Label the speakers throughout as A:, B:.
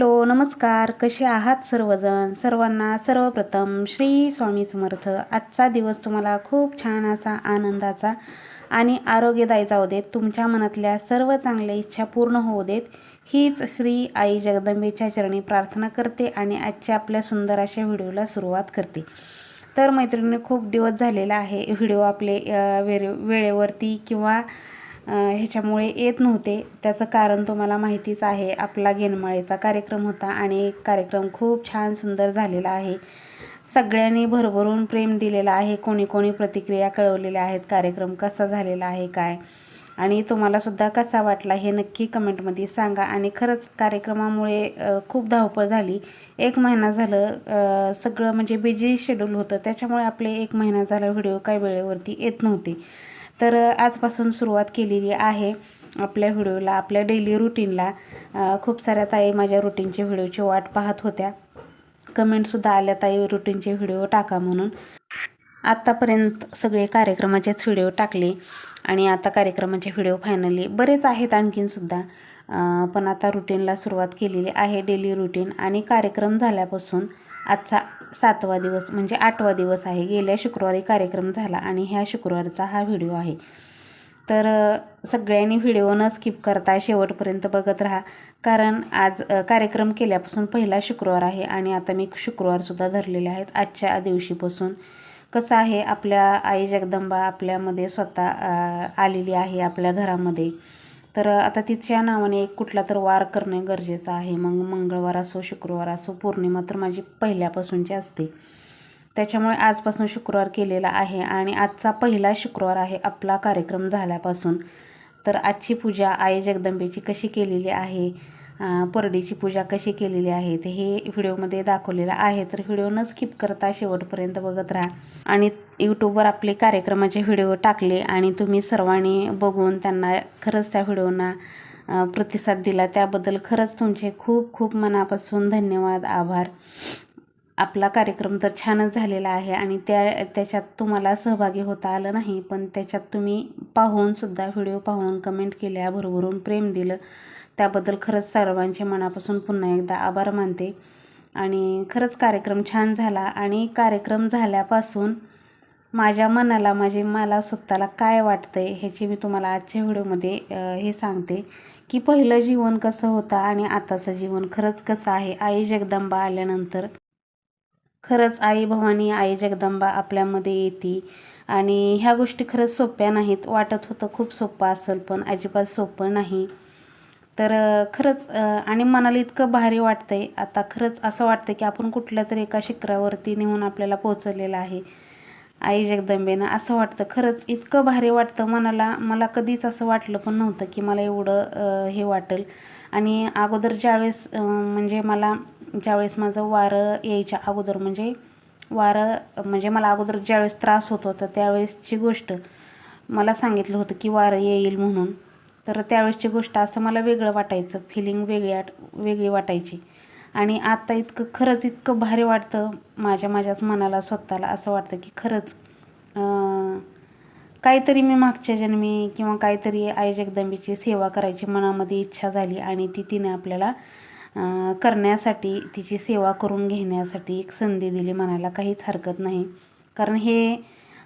A: Hello नमस्कार. कसे आहात सर्वजण? सर्वांना सर्वप्रथम श्री स्वामी समर्थ. आजचा दिवस तुम्हाला खूप छान असा आनंदाचा आणि आरोग्यदायी जाऊ देत. तुमच्या मनातल्या सर्व चांगल्या इच्छा पूर्ण होऊ देत. हीच श्री आई जगदंबेच्या चरणी प्रार्थना करते आणि आजच्या आपल्या सुंदर अशा व्हिडिओला सुरुवात करते. तर मैत्रिणी खूप दिवस झालेला आहे. व्हिडिओ आपले वेरे वेळेवरती किंवा ह्याच्यामुळे येत नव्हते. त्याचं कारण तुम्हाला माहितीच आहे. आपला गेनमाळेचा कार्यक्रम होता आणि कार्यक्रम खूप छान सुंदर झालेला आहे. सगळ्यांनी भरभरून प्रेम दिलेला आहे. कोणी कोणी प्रतिक्रिया कळवलेल्या आहेत. कार्यक्रम कसा झालेला आहे काय? आणि तुम्हालासुद्धा कसा वाटला हे नक्की कमेंटमध्ये सांगा. आणि खरंच कार्यक्रमामुळे खूप धावपळ झाली. एक महिना झालं सगळं म्हणजे बिजी शेड्यूल होतं. त्याच्यामुळे आपले एक महिना झाला व्हिडिओ काही वेळेवरती येत नव्हते. तर आजपासून सुरुवात केलेली आहे आपल्या व्हिडिओला आपल्या डेली रुटीनला खूप साऱ्या ताई माझ्या रुटीनचे व्हिडिओची वाट पाहत होत्या. कमेंटसुद्धा आल्या ताई रुटीनचे व्हिडिओ टाका म्हणून. आत्तापर्यंत सगळे कार्यक्रमाचेच व्हिडिओ टाकले आणि आता कार्यक्रमाचे व्हिडिओ फायनली बरेच आहेत आणखीनसुद्धा पण आता रुटीनला सुरुवात केलेली आहे डेली रुटीन आणि कार्यक्रम झाल्यापासून आजचा सातवा दिवस म्हणजे आठवा दिवस आहे. गेल्या शुक्रवारी कार्यक्रम झाला आणि ह्या शुक्रवारचा हा व्हिडिओ आहे. तर सगळ्यांनी व्हिडिओ न स्किप करता शेवटपर्यंत बघत राहा. कारण आज कार्यक्रम केल्यापासून पहिला शुक्रवार आहे आणि आता मी शुक्रवारसुद्धा धरलेले आहेत. आजच्या दिवशीपासून कसं आहे? आपल्या आई जगदंबा आपल्यामध्ये स्वतः आलेली आहे आपल्या घरामध्ये. तर आता तिच्या नावाने एक कुठला तर वार करणं गरजेचं आहे. मग मंगळवार असो शुक्रवार असो पौर्णिमा तर माझी पहिल्यापासूनची असते. त्याच्यामुळे आजपासून शुक्रवार केलेला आहे आणि आजचा पहिला शुक्रवार आहे आपला कार्यक्रम झाल्यापासून. तर आजची पूजा आई जगदंबेची कशी केलेली आहे? परडीची पूजा कशी केलेली आहे ते हे व्हिडिओमध्ये दाखवलेलं आहे. तर व्हिडिओ न स्किप करता शेवटपर्यंत बघत राहा. आणि यूट्यूबवर आपले कार्यक्रमाचे व्हिडिओ टाकले आणि तुम्ही सर्वांनी बघून त्यांना खरंच त्या व्हिडिओना प्रतिसाद दिला. त्याबद्दल खरंच तुमचे खूप खूप मनापासून धन्यवाद आभार. आपला कार्यक्रम तर छानच झालेला आहे आणि त्या त्याच्यात तुम्हाला सहभागी होता आलं नाही पण त्याच्यात तुम्ही पाहूनसुद्धा व्हिडिओ पाहून कमेंट केल्या भरभरून प्रेम दिलं. त्याबद्दल खरंच सर्वांचे मनापासून पुन्हा एकदा आभार मानते. आणि खरंच कार्यक्रम छान झाला आणि कार्यक्रम झाल्यापासून माझ्या मनाला माझे मला स्वतःला काय वाटतं आहे ह्याची मी तुम्हाला आजच्या व्हिडिओमध्ये हे सांगते की पहिलं जीवन कसं होतं आणि आताचं जीवन खरंच कसं आहे आई जगदंबा आल्यानंतर. खरंच आई भवानी आई जगदंबा आपल्यामध्ये येते आणि ह्या गोष्टी खरंच सोप्या नाहीत वाटत होतं खूप सोपं असेल पण अजिबात सोपं नाही. तर खरंच आणि मनाला इतकं भारी वाटतं आहे आता खरंच असं वाटतं की आपण कुठल्या तरी एका शिखरावरती नेऊन आपल्याला पोचवलेलं आहे. आई जगदंबेनं असं वाटतं. खरंच इतकं भारी वाटतं मनाला. मला कधीच असं वाटलं पण नव्हतं की मला एवढं हे वाटेल. आणि अगोदर ज्यावेळेस म्हणजे मला ज्यावेळेस माझं वारं यायच्या अगोदर म्हणजे वारं म्हणजे मला अगोदर ज्यावेळेस त्रास होत होता त्यावेळेसची गोष्ट मला सांगितलं होतं की वारं येईल म्हणून. तर त्यावेळेसची गोष्ट असं मला वेगळं वाटायचं. फिलिंग वेगळी आट वेगळी वाटायची. आणि आत्ता इतकं खरंच इतकं भारी वाटतं माझ्या माझ्याच मनाला स्वतःला असं वाटतं की खरंच काहीतरी मी मागच्या जन्मी किंवा काहीतरी आई जगदंबीची सेवा करायची मनामध्ये इच्छा झाली आणि ती तिने आपल्याला करण्यासाठी तिची सेवा करून घेण्यासाठी एक संधी दिली. मनाला काहीच हरकत नाही. कारण हे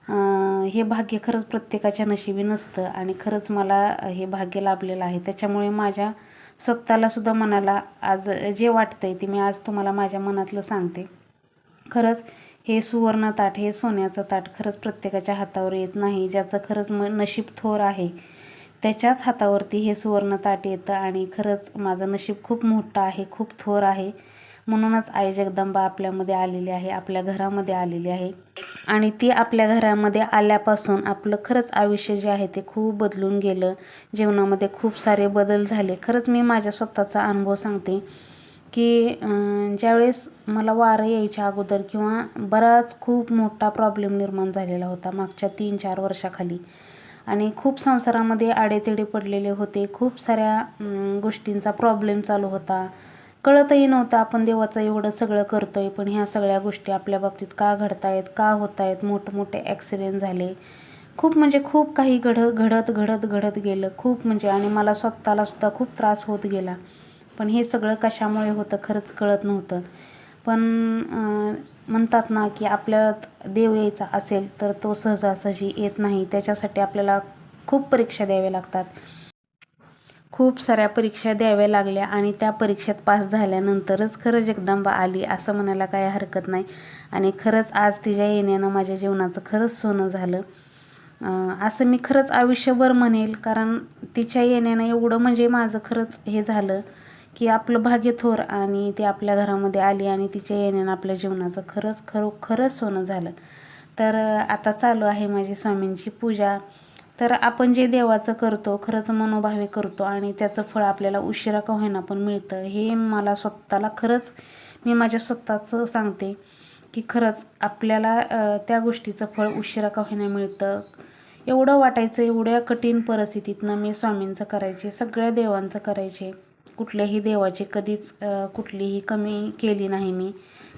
A: हे भाग्य खरंच प्रत्येकाच्या नशिबी नसतं आणि खरंच मला हे भाग्य लाभलेलं आहे. त्याच्यामुळे माझ्या स्वतःला सुद्धा मनाला आज जे वाटतंय ते मी आज तुम्हाला माझ्या मनातलं सांगते. खरंच हे सुवर्ण ताट हे सोन्याचं ताट खरंच प्रत्येकाच्या हातावर येत नाही. ज्याचं खरंच म नशीब थोर आहे त्याच्याच हातावरती हे सुवर्ण ताट येतं आणि खरंच माझं नशीब खूप मोठं आहे खूप थोर आहे. म्हणूनच आई जगदंबा आपल्यामध्ये आलेली आहे आपल्या घरामध्ये आलेली आहे. आणि ती आपल्या घरामध्ये आल्यापासून आपलं खरंच आयुष्य जे आहे ते खूप बदलून गेलं. जीवनामध्ये खूप सारे बदल झाले. खरंच मी माझ्या स्वतःचा अनुभव सांगते की ज्यावेळेस मला वारं यायच्या अगोदर किंवा बराच खूप मोठा प्रॉब्लेम निर्माण झालेला होता मागच्या तीन चार वर्षाखाली. आणि खूप संसारामध्ये आडेतेडे पडलेले होते. खूप साऱ्या गोष्टींचा प्रॉब्लेम चालू होता. कळतही नव्हतं आपण देवाचं एवढं सगळं करतोय पण ह्या सगळ्या गोष्टी आपल्या बाबतीत का घडतायत का होत आहेत मोठमोठे ॲक्सिडेंट झाले. खूप म्हणजे खूप काही घड घडत घडत घडत गेलं. खूप म्हणजे आणि मला स्वतःला सुद्धा खूप त्रास होत गेला. पण हे सगळं कशामुळे होतं खरंच कळत नव्हतं. पण म्हणतात ना की आपल्यात देव यायचा असेल तर तो सहजासहजी येत नाही. त्याच्यासाठी आपल्याला खूप परीक्षा द्याव्या लागतात. खूप साऱ्या परीक्षा द्याव्या लागल्या आणि त्या परीक्षेत पास झाल्यानंतरच खरं जगदंबा आली असं म्हणायला काही हरकत नाही. आणि खरंच आज तिच्या येण्यानं माझ्या जीवनाचं खरंच सोनं झालं. असं मी खरंच आयुष्यभर म्हणेल कारण तिच्या येण्यानं एवढं म्हणजे माझं खरंच हे झालं की आपलं भाग्य थोर आणि ती आपल्या घरामध्ये आली आणि तिच्या येण्यानं आपल्या जीवनाचं खरंच खरो खरंच सोनं झालं. तर आता चालू आहे माझी स्वामींची पूजा. तर आपण जे देवाचं करतो खरंच मनोभावे करतो आणि त्याचं फळ आपल्याला उशिरा का होईना पण मिळतं हे मला स्वतःला खरंच मी माझ्या स्वतःचं सांगते की खरंच आपल्याला त्या गोष्टीचं फळ उशिरा का होईना मिळतं. एवढं वाटायचं एवढ्या कठीण परिस्थितीतनं मी स्वामींचं करायचे सगळ्या देवांचं करायचे. कुठल्याही देवाची कधीच कुठलीही कमी केली नाही मी.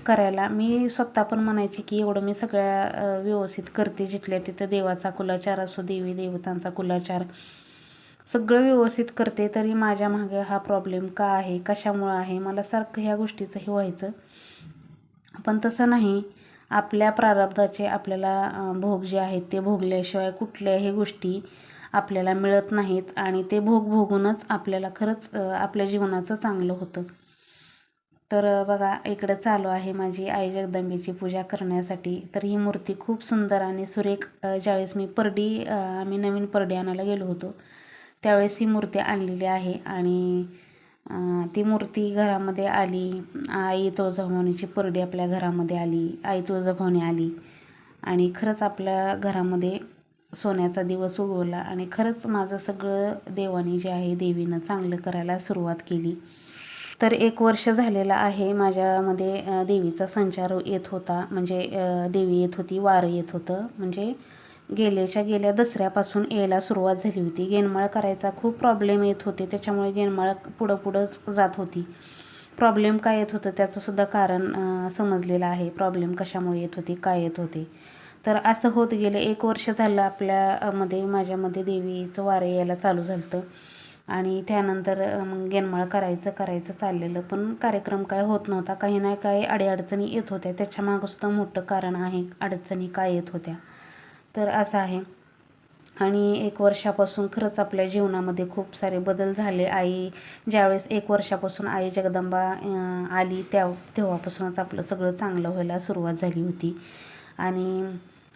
A: करायला. मी स्वतः पण म्हणायचे की एवढं मी सगळ्या व्यवस्थित करते जिथल्या तिथं देवाचा कुलाचार असो देवी देवतांचा कुलाचार. सगळं व्यवस्थित करते तरी माझ्या मागे हा प्रॉब्लेम का आहे कशामुळं आहे? मला सारखं ह्या गोष्टीचं हे व्हायचं. पण तसं नाही. आपल्या प्रारब्धाचे आपल्याला भोग जे आहेत ते भोगल्याशिवाय कुठल्याही गोष्टी आपल्याला मिळत नाहीत आणि ते भोग भोगूनच आपल्याला खरंच आपल्या जीवनाचं चांगलं होतं. तर बघा इकडं चालू आहे माझी आई जगदंबेची पूजा करण्यासाठी. तर ही मूर्ती खूप सुंदर आणि सुरेख ज्यावेळेस मी परडी आम्ही नवीन परडी आणायला गेलो होतो त्यावेळेस ही मूर्ती आणलेली आहे. आणि ती मूर्ती घरामध्ये आली. आई तुळजाभवानीची परडी आपल्या घरामध्ये आली. आई तुळजाभवानी आली. आणि खरंच आपल्या घरामध्ये सोन्याचा दिवस उगवला. आणि खरंच माझं सगळं देवानी जे आहे देवीनं चांगलं करायला सुरुवात केली. तर एक वर्ष झालेलं आहे माझ्यामध्ये देवीचा संचार येत होता. म्हणजे देवी येत होती वारं येत होतं. म्हणजे गेल्याच्या गेल्या दसऱ्यापासून यायला सुरुवात झाली होती. गेनमाळ करायचा खूप प्रॉब्लेम येत होते. त्याच्यामुळे गेनमाळ पुढं पुढंच जात होती. प्रॉब्लेम काय येत होतं त्याचंसुद्धा कारण समजलेलं आहे. प्रॉब्लेम कशामुळे येत होती काय येत होते. तर असं होत गेलं. एक वर्ष झालं आपल्यामध्ये माझ्यामध्ये देवीचं वारं यायला चालू झालं होतं आणि त्यानंतर मग गेनमाळ करायचं करायचं चाललेलं. पण कार्यक्रम काय होत नव्हता. काही ना काही अडीअडचणी येत होत्या. त्याच्यामागंसुद्धा मोठं कारण आहे. अडचणी काय येत होत्या. तर असं आहे. आणि एक वर्षापासून खरंच आपल्या जीवनामध्ये खूप सारे बदल झाले. आई ज्यावेळेस एक वर्षापासून आई जगदंबा आली त्या तेव्हापासूनच आपलं सगळं चांगलं व्हायला सुरुवात झाली होती. आणि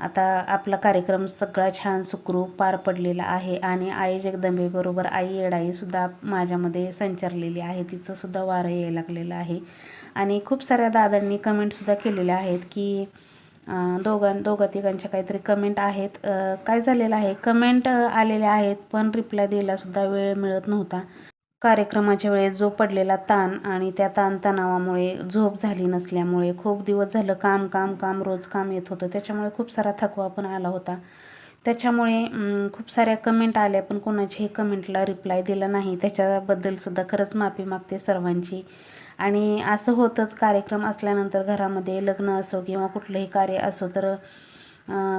A: आता आपला कार्यक्रम सगळा छान सुखरूप पार पडलेला आहे आणि आई जगदंबेबरोबर आई येडाईसुद्धा माझ्यामध्ये संचारलेली आहे. तिचंसुद्धा वारं यायला लागलेलं आहे. आणि खूप साऱ्या दादांनी कमेंटसुद्धा केलेल्या आहेत की दोघां दोघा तिघांच्या काहीतरी कमेंट आहेत. काय झालेलं आहे? कमेंट आलेल्या आहेत पण रिप्लाय द्यायलासुद्धा वेळ मिळत नव्हता. कार्यक्रमाच्या वेळेस जो पडलेला ताण आणि त्या ताणतणावामुळे झोप झाली नसल्यामुळे खूप दिवस झालं काम काम काम रोज काम येत होतं. त्याच्यामुळे खूप सारा थकवा पण आला होता. त्याच्यामुळे खूप साऱ्या कमेंट आल्या पण कोणाच्याही कमेंटला रिप्लाय दिला नाही. त्याच्याबद्दलसुद्धा खरंच माफी मागते सर्वांची. आणि असं होतंच कार्यक्रम असल्यानंतर घरामध्ये लग्न असो किंवा कुठलंही कार्य असो तर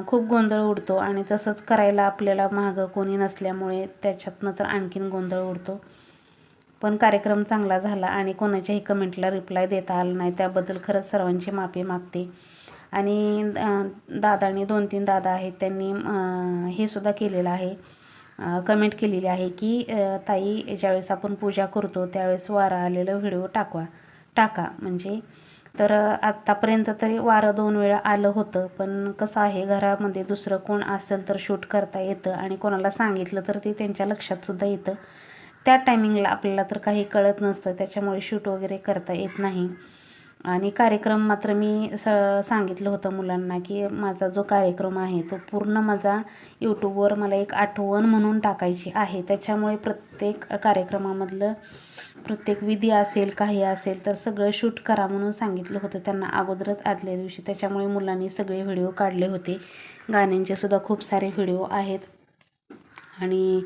A: खूप गोंधळ उडतो. आणि तसंच करायला आपल्याला महागं कोणी नसल्यामुळे त्याच्यातनं तर आणखीन गोंधळ उडतो. पण कार्यक्रम चांगला झाला आणि कोणाच्याही कमेंटला रिप्लाय देता आला नाही त्याबद्दल खरंच सर्वांची माफी मागते. आणि अं, दादानी दोन तीन दादा आहेत त्यांनी हे सुद्धा केलेलं आहे. कमेंट केलेली आहे की ताई ज्यावेळेस आपण पूजा करतो त्यावेळेस वारा आलेलं व्हिडिओ टाकवा टाका. म्हणजे तर आत्तापर्यंत तरी वारं दोन वेळा आलं होतं पण कसं आहे घरामध्ये दुसरं कोण असेल तर शूट करता येतं आणि कोणाला सांगितलं तर ते त्यांच्या लक्षातसुद्धा येतं. त्या टायमिंगला आपल्याला तर काही कळत नसतं. त्याच्यामुळे शूट वगैरे करता येत नाही. आणि कार्यक्रम मात्र मी स सांगितलं होतं मुलांना की माझा जो कार्यक्रम आहे तो पूर्ण माझा यूट्यूबवर मला एक आठवण म्हणून टाकायची आहे. त्याच्यामुळे प्रत्येक कार्यक्रमामधलं प्रत्येक विधी असेल काही असेल तर सगळं शूट करा म्हणून सांगितलं होतं त्यांना अगोदरच आदल्या दिवशी. त्याच्यामुळे मुलांनी सगळे व्हिडिओ काढले होते. गाण्यांचे सुद्धा खूप सारे व्हिडिओ आहेत. आणि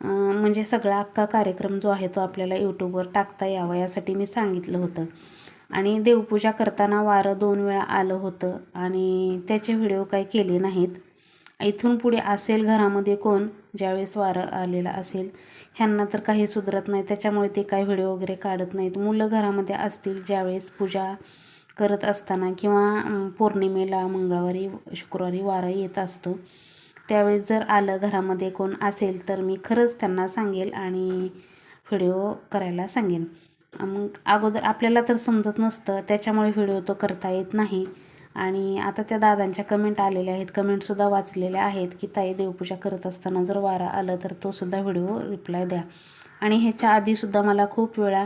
A: म्हणजे सगळा अख्खा कार्यक्रम जो आहे तो आपल्याला यूट्यूबवर टाकता यावा यासाठी मी सांगितलं होतं. आणि देवपूजा करताना वारं दोन वेळा आलं होतं आणि त्याचे व्हिडिओ काही केले नाहीत. इथून पुढे असेल घरामध्ये कोण ज्यावेळेस वारं आलेलं असेल ह्यांना तर काही सुधरत नाही. त्याच्यामुळे ते काही व्हिडिओ वगैरे काढत नाहीत. मुलं घरामध्ये असतील ज्यावेळेस पूजा करत असताना किंवा पौर्णिमेला मंगळवारी शुक्रवारी वारं येत असतं त्यावेळेस जर आलं घरामध्ये कोण असेल तर मी खरंच त्यांना सांगेल आणि व्हिडिओ करायला सांगेन. मग अगोदर आपल्याला तर समजत नसतं त्याच्यामुळे व्हिडिओ तो करता येत नाही. आणि आता त्या दादांच्या कमेंट आलेल्या आहेत. कमेंटसुद्धा वाचलेल्या आहेत की ताई देवपूजा करत असताना जर वारा आलं तर तो सुद्धा व्हिडिओ रिप्लाय द्या. आणि ह्याच्या आधीसुद्धा मला खूप वेळा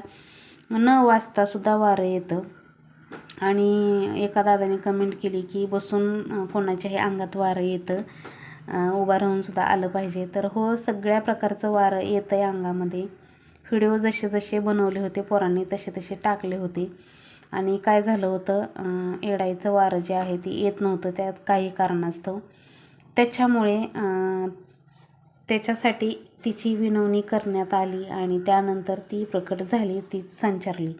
A: न वाचतासुद्धा वारं येतं. आणि एका दादाने कमेंट केली की बसून कोणाच्याही अंगात वारं येतं. उभा राहूनसुद्धा आलं पाहिजे. तर हो सगळ्या प्रकारचं वारं येतं आहे अंगामध्ये. व्हिडिओ जसे जसे बनवले होते पोरांनी तसे तसे टाकले होते. आणि काय झालं होतं एडाईचं वारं जे आहे ते येत नव्हतं त्यात काही कारणास्तव. त्याच्यामुळे त्याच्यासाठी तिची विनवणी करण्यात आली आणि त्यानंतर ती प्रकट झाली ती संचारली.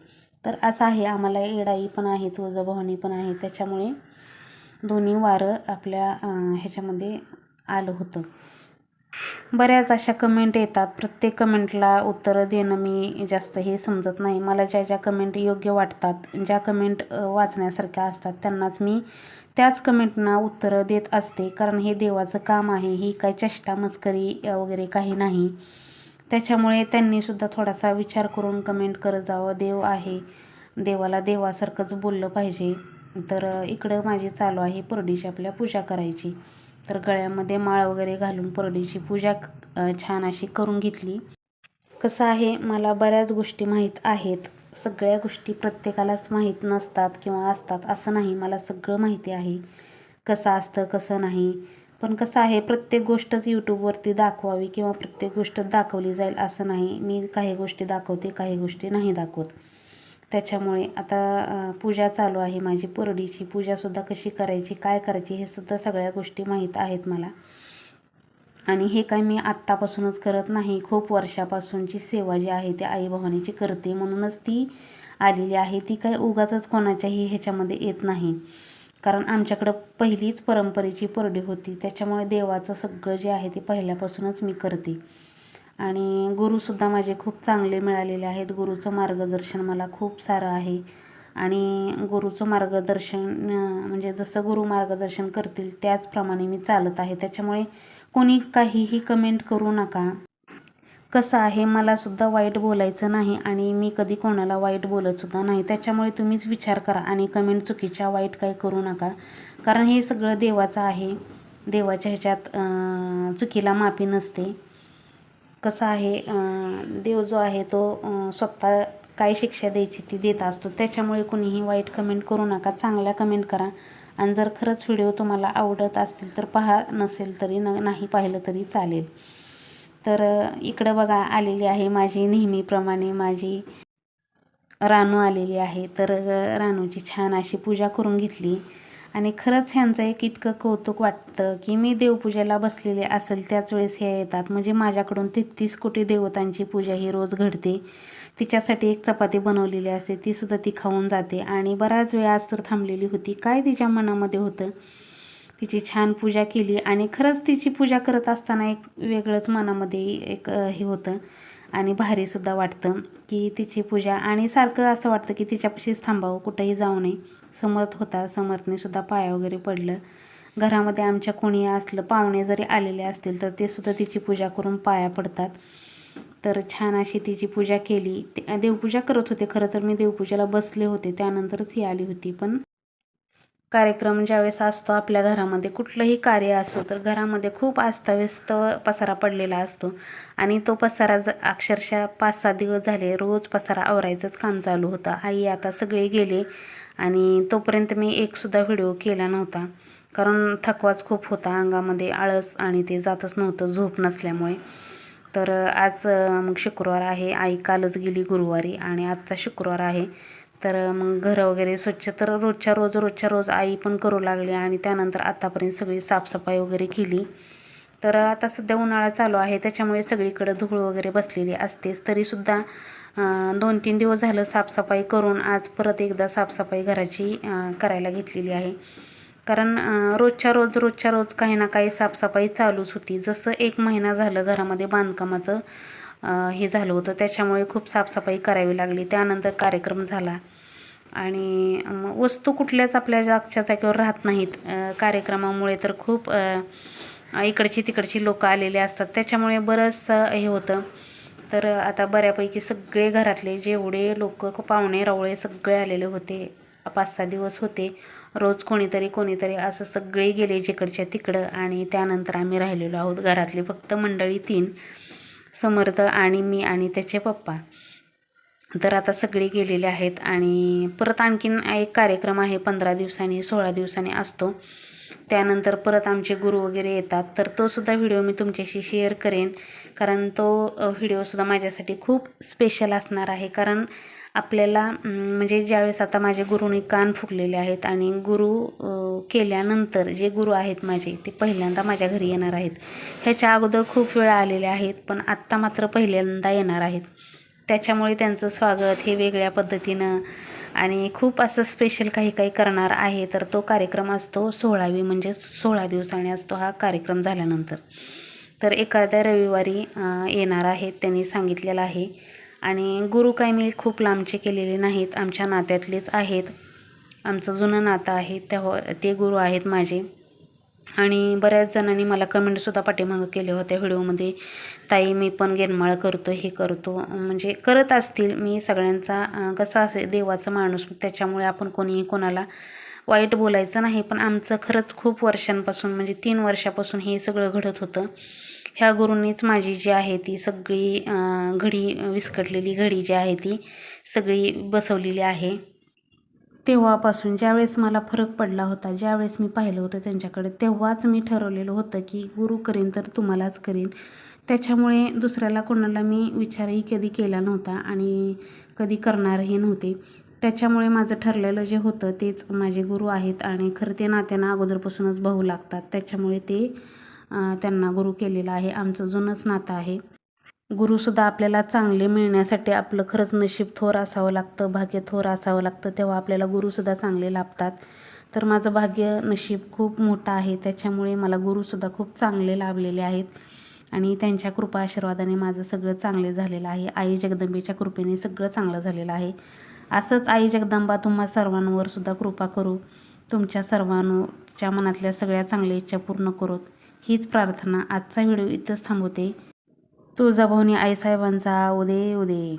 A: तर असं आहे आम्हाला येडाई पण आहे तुळजाभवानी पण आहे त्याच्यामुळे दोन्ही वारं आपल्या ह्याच्यामध्ये आलं होतं. बऱ्याच अशा कमेंट येतात. प्रत्येक कमेंटला उत्तरं देणं मी जास्त हे समजत नाही. मला ज्या ज्या कमेंट योग्य वाटतात ज्या कमेंट वाचण्यासारख्या असतात त्यांनाच मी त्याच कमेंटना उत्तरं देत असते. कारण हे देवाचं काम आहे. ही काय चेष्टा मस्करी वगैरे काही नाही. त्याच्यामुळे त्यांनीसुद्धा थोडासा विचार करून कमेंट करत जावं. देव आहे. देवाला देवासारखंच बोललं पाहिजे. तर इकडं माझी चालू आहे. परडीची आपल्या पूजा करायची. तर गळ्यामध्ये माळ वगैरे घालून परडीची पूजा छान अशी करून घेतली. कसं आहे मला बऱ्याच गोष्टी माहीत आहेत. सगळ्या गोष्टी प्रत्येकालाच माहीत नसतात किंवा असतात असं नाही मला सगळं माहिती आहे. कसं असतं कसं नाही. पण कसं आहे प्रत्येक गोष्टच यूट्यूबवरती दाखवावी किंवा प्रत्येक गोष्ट दाखवली जाईल असं नाही. मी काही गोष्टी दाखवते काही गोष्टी नाही दाखवत. त्याच्यामुळे आता पूजा चालू आहे माझी परडीची. पूजासुद्धा कशी करायची काय करायची हे सुद्धा सगळ्या गोष्टी माहीत आहेत मला. आणि हे काय मी आत्तापासूनच करत नाही. खूप वर्षापासूनची सेवा जी आहे ती आई भवानीची करते म्हणूनच ती आलेली आहे. ती काय उगाचच कोणाच्याही ह्याच्यामध्ये येत नाही. कारण आमच्याकडं पहिलीच परंपरेची परडी होती. त्याच्यामुळे देवाचं सगळं जे आहे ते पहिल्यापासूनच मी करते. आणि गुरुसुद्धा माझे खूप चांगले मिळालेले आहेत. गुरुचं मार्गदर्शन मला खूप सारं आहे. आणि गुरुचं मार्गदर्शन म्हणजे जसं गुरु मार्गदर्शन करतील त्याचप्रमाणे मी चालत आहे. त्याच्यामुळे कोणी काहीही कमेंट करू नका. कसं आहे मलासुद्धा वाईट बोलायचं नाही आणि मी कधी कोणाला वाईट बोलतसुद्धा नाही. त्याच्यामुळे तुम्हीच विचार करा आणि कमेंट चुकीच्या वाईट काही करू नका. कारण हे सगळं देवाचं आहे. देवाच्या ह्याच्यात चुकीला माफी नसते. कसं आहे देव जो आहे तो स्वतः काय शिक्षा द्यायची ती देत असतो. त्याच्यामुळे कुणीही वाईट कमेंट करू नका चांगल्या कमेंट करा. आणि जर खरंच व्हिडिओ तुम्हाला आवडत असतील तर पहा नसेल तरी न नाही पाहिलं तरी चालेल. तर इकडं बघा आलेली आहे माझी नेहमीप्रमाणे माझी रानू आलेली आहे. तर रानूची छान अशी पूजा करून घेतली. आणि खरंच ह्यांचं एक इतकं कौतुक वाटतं की मी देवपूजेला बसलेले असेल त्याच वेळेस हे येतात. म्हणजे माझ्याकडून तेहतीस कोटी देवतांची पूजा ही रोज घडते. तिच्यासाठी एक चपाती बनवलेली असते ती सुद्धा ती खाऊन जाते. आणि बराच वेळ आज तर थांबलेली होती. काय तिच्या मनामध्ये होतं? तिची छान पूजा केली आणि खरंच तिची पूजा करत असताना एक वेगळंच मनामध्ये एक हे होतं आणि भारीसुद्धा वाटतं की तिची पूजा. आणि सारखं असं वाटतं की तिच्यापाशीच थांबावं कुठंही जाऊ नये. समर्थ होता. समर्थने सुद्धा पाया वगैरे पडलं. घरामध्ये आमच्या कोणी असलं पाहुणे जरी आलेले असतील तर ते सुद्धा तिची पूजा करून पाया पडतात. तर छान अशी तिची पूजा केली. ते- देवपूजा करत होते. खरं तर मी देवपूजेला बसले होते. त्यानंतरच ही आली होती. पण कार्यक्रम ज्यावेळेस असतो आपल्या घरामध्ये कुठलंही कार्य असो तर घरामध्ये खूप अस्ताव्यस्त पसारा पडलेला असतो. आणि तो पसारा ज अक्षरशः पाच सात दिवस झाले रोज पसारा आवरायचंच काम चालू होतं. आई आता सगळे गेले. आणि तोपर्यंत मी एकसुद्धा व्हिडिओ केला नव्हता. कारण थकवाच खूप होता अंगामध्ये आळस आणि ते जातच नव्हतं झोप नसल्यामुळे. तर आज मग शुक्रवार आहे. आई कालच गेली गुरुवारी आणि आजचा शुक्रवार आहे. तर मग घरं वगैरे स्वच्छ तर रोजच्या रोज रोजच्या रोज आई पण करू लागली आणि त्यानंतर आतापर्यंत सगळी साफसफाई वगैरे केली. तर आता सध्या उन्हाळा चालू आहे त्याच्यामुळे सगळीकडे धूळ वगैरे बसलेली असतेच. तरीसुद्धा दोन तीन दिवस झालं साफसफाई करून आज परत एकदा साफसफाई घराची करायला घेतलेली आहे. कारण रोजच्या रोज रोजच्या रोज काही ना काही साफसफाई चालूच होती. जसं एक महिना झालं घरामध्ये बांधकामाचं हे झालं होतं. त्याच्यामुळे खूप साफसफाई करावी लागली. त्यानंतर कार्यक्रम झाला. आणि मग वस्तू कुठल्याच आपल्या जागच्या जागेवर राहत नाहीत. कार्यक्रमामुळे तर खूप इकडची तिकडची लोकं आलेले असतात. त्याच्यामुळे बरंचसं हे होतं. तर आता बऱ्यापैकी सगळे घरातले जेवढे लोक पाहुणे रावळे सगळे आलेले होते. पाच सहा दिवस होते. रोज कोणीतरी कोणीतरी असं सगळे गेले जिकडच्या तिकडं आणि त्यानंतर आम्ही राहिलेलो आहोत घरातली फक्त मंडळी तीन समर्थ आणि मी आणि त्याचे पप्पा. तर आता सगळे गेलेले आहेत आणि परत आणखीन एक कार्यक्रम आहे पंधरा दिवसांनी सोळा दिवसांनी असतो. त्यानंतर परत आमचे गुरु वगैरे येतात. तर तो सुद्धा व्हिडिओ मी तुमच्याशी शेअर करेन. कारण तो व्हिडिओसुद्धा माझ्यासाठी खूप स्पेशल असणार आहे. कारण आपल्याला म्हणजे ज्यावेळेस आता माझे गुरुनी कान फुकलेले आहेत आणि गुरु केल्यानंतर जे गुरु आहेत माझे ते पहिल्यांदा माझ्या घरी येणार आहेत. ह्याच्या अगोदर खूप वेळा आलेले आहेत पण आत्ता मात्र पहिल्यांदा येणार आहेत. त्याच्यामुळे त्यांचं स्वागत हे वेगळ्या पद्धतीनं आणि खूप असं स्पेशल काही काही करणार आहे तर तो कार्यक्रम असतो सोळावी म्हणजे सोळा दिवसांनी असतो हा कार्यक्रम झाल्यानंतर. तर एखाद्या रविवारी येणार आहेत त्यांनी सांगितलेलं आहे. आणि गुरु काय मी खूप लांबचे केलेले नाहीत आमच्या नात्यातलेच आहेत. आमचं जुनं नातं आहे त्या हो ते गुरु आहेत माझे. आणि बऱ्याच जणांनी मला कमेंटसुद्धा पाठीमागं केले होत्या व्हिडिओमध्ये. ताई मी पण गेनमाळ करतो हे करतो. म्हणजे करत असतील. मी सगळ्यांचा कसा असेल देवाचा माणूस त्याच्यामुळे आपण कोणीही कोणाला वाईट बोलायचं नाही. पण आमचं खरंच खूप वर्षांपासून म्हणजे तीन वर्षापासून हे सगळं घडत होतं. ह्या गुरूंनीच माझी जी आहे ती सगळी घडी विस्कटलेली घडी जी आहे ती सगळी बसवलेली आहे. तेव्हापासून ज्यावेळेस मला फरक पडला होता ज्यावेळेस मी पाहिलं होतं त्यांच्याकडे तेव्हाच मी ठरवलेलं होतं की गुरु करीन तर तुम्हालाच करीन. त्याच्यामुळे दुसऱ्याला कोणाला मी विचारही कधी केला नव्हता आणि कधी करणारही नव्हते. त्याच्यामुळे माझं ठरलेलं जे होतं तेच माझे गुरु आहेत आणि खरं ते नात्यांना अगोदरपासूनच भाऊ लागतात. त्याच्यामुळे ते त्यांना गुरु केलेलं आहे. आमचं जुनंच नातं आहे. गुरुसुद्धा आपल्याला चांगले मिळण्यासाठी आपलं खरंच नशीब थोर असावं लागतं भाग्य थोर असावं लागतं तेव्हा आपल्याला गुरुसुद्धा चांगले लाभतात. तर माझं भाग्य नशीब खूप मोठं आहे त्याच्यामुळे मला गुरुसुद्धा खूप चांगले लाभलेले आहेत. आणि त्यांच्या कृपा आशीर्वादाने माझं सगळं चांगले झालेलं आहे. आई जगदंबेच्या कृपेने सगळं चांगलं झालेलं आहे. असंच आई जगदंबा तुम्हा सर्वांवर सुद्धा कृपा करू. तुमच्या सर्वांच्या मनातल्या सगळ्या चांगल्या इच्छा पूर्ण करोत. हीच प्रार्थना आजचा व्हिडिओ इथंच थांबवते. तुळजाभवानी आईसाहेबांचा उदे उदे